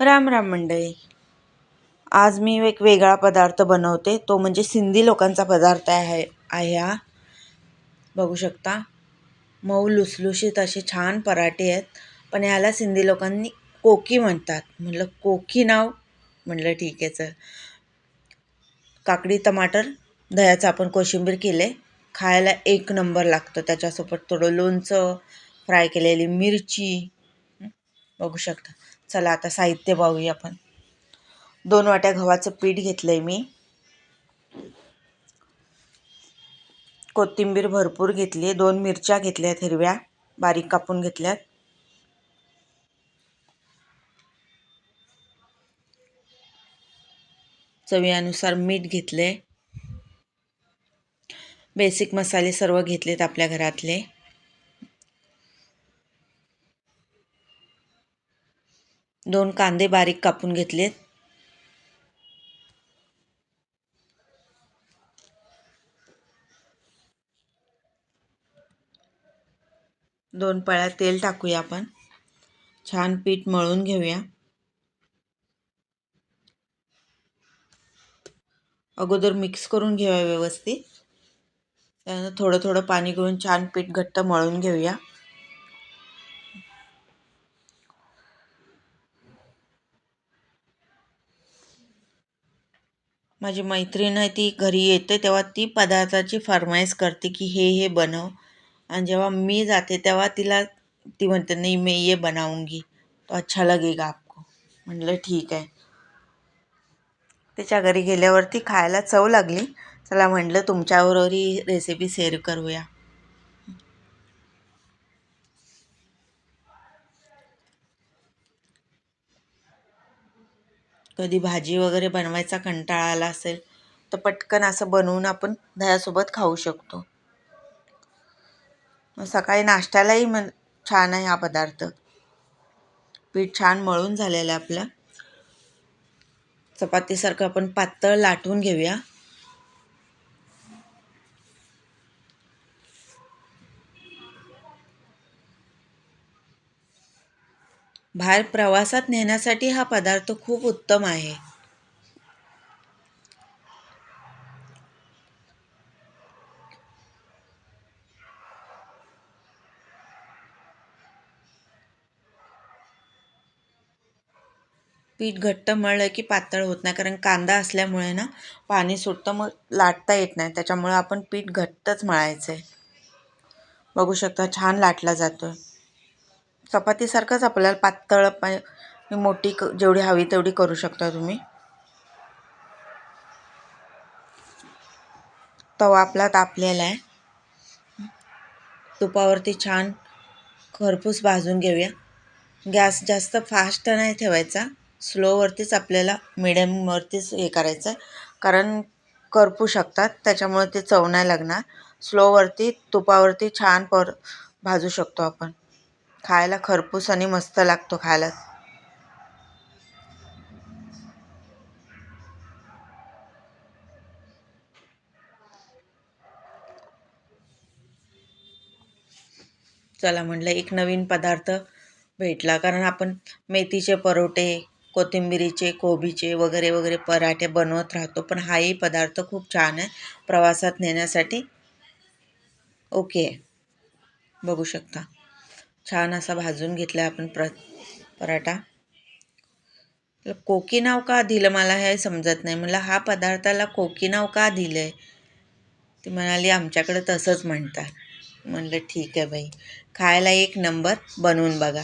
राम राम मंडळी. आज मी एक वेगळा पदार्थ बनवते. तो म्हणजे सिंधी लोकांचा पदार्थ आहे आहे हा. बघू शकता. मऊ लुसलुशीत असे छान पराठे आहेत. पण ह्याला सिंधी लोकांनी कोकी म्हणतात. म्हटलं कोकी नाव? म्हटलं ठीक आहे चल. काकडी टमाटर दह्याचं आपण कोशिंबीर केले. खायला एक नंबर लागतं. त्याच्यासोबत थोडं लोणचं फ्राय केलेली मिरची. बघू शकता. चला आता साहित्य पाहूया आपण. दोन वाट्या गव्हाचं पीठ घेतलं आहे मी. कोथिंबीर भरपूर घेतली आहे दोन मिरच्या घेतल्या आहेत हिरव्या. बारीक कापून घेतल्यात. चवीनुसार मीठ घेतले बेसिक मसाले सर्व घेतलेत आपल्या घरातले. दोन कांदे बारीक कापून घेतलेत. दोन पळ्या तेल टाकूया आपण. छान पीठ मळून घेऊया. अगोदर मिक्स करून घेऊया व्यवस्थित. त्यानंतर थोडं थोडं पाणी घेऊन छान पीठ घट्ट मळून घेऊया. माझी मैत्रीण आहे ती घरी येते तेव्हा ती पदार्थाची फरमाईश करते की हे हे बनव. आणि जेव्हा मी जाते तेव्हा तिला ती म्हणते नाही मी ये बनाऊंगी तो अच्छा लगेगा आपको. म्हटलं ठीक आहे. तिच्या घरी गेल्यावरती खायला चव लागली. चला म्हटलं तुमच्याबरोबर ही रेसिपी शेअर करूया. कधी भाजी वगैरे बनवायचा कंटाळा आला असेल तर पटकन असं बनवून आपण दह्यासोबत खाऊ शकतो. सकाळी नाश्त्यालाही म छान आहे हा पदार्थ. पीठ छान मळून झालेलं आहे आपलं. चपातीसारखं आपण पातळ लाटून घेऊया. बाहेर प्रवासात नेण्यासाठी हा पदार्थ खूप उत्तम आहे. पीठ घट्ट मळलं की पातळ होत नाही कारण कांदा असल्यामुळे ना पाणी सुटतं मग लाटता येत नाही. त्याच्यामुळे आपण पीठ घट्टच मळायचं आहे बघू शकता छान लाटला जातो चपातीसारखंच आपल्याला पातळ मोठी क जेवढी हवी तेवढी करू शकता तुम्ही. तवा आपला तापलेला आहे. तुपावरती छान खरपूस भाजून घेऊया. गॅस जास्त फास्ट नाही ठेवायचा. स्लोवरतीच आपल्याला मिडियमवरतीच हे करायचं आहे. कारण करपू शकतात त्याच्यामुळे ते चव नाही लागणार. स्लोवरती तुपावरती छान पर भाजू शकतो आपण. खायला खरपूस आणि मस्त लागतो खायला. चला म्हटलं एक नवीन पदार्थ भेटला. कारण आपण मेथीचे परोठे कोथिंबिरीचे कोबीचे वगैरे वगैरे पराठे बनवत राहतो. पण हाही पदार्थ खूप छान आहे. प्रवासात नेण्यासाठी. ओके. बघू शकता. छान असा भाजून घेतला आपण प्र पराठा. कोकी नाव का दिलं मला हे समजत नाही. मला हा पदार्थाला कोकी नाव का दिलं आहे ती म्हणाली आमच्याकडं तसंच म्हणतात. म्हणलं ठीक आहे बाई. खायला एक नंबर बनवून बघा.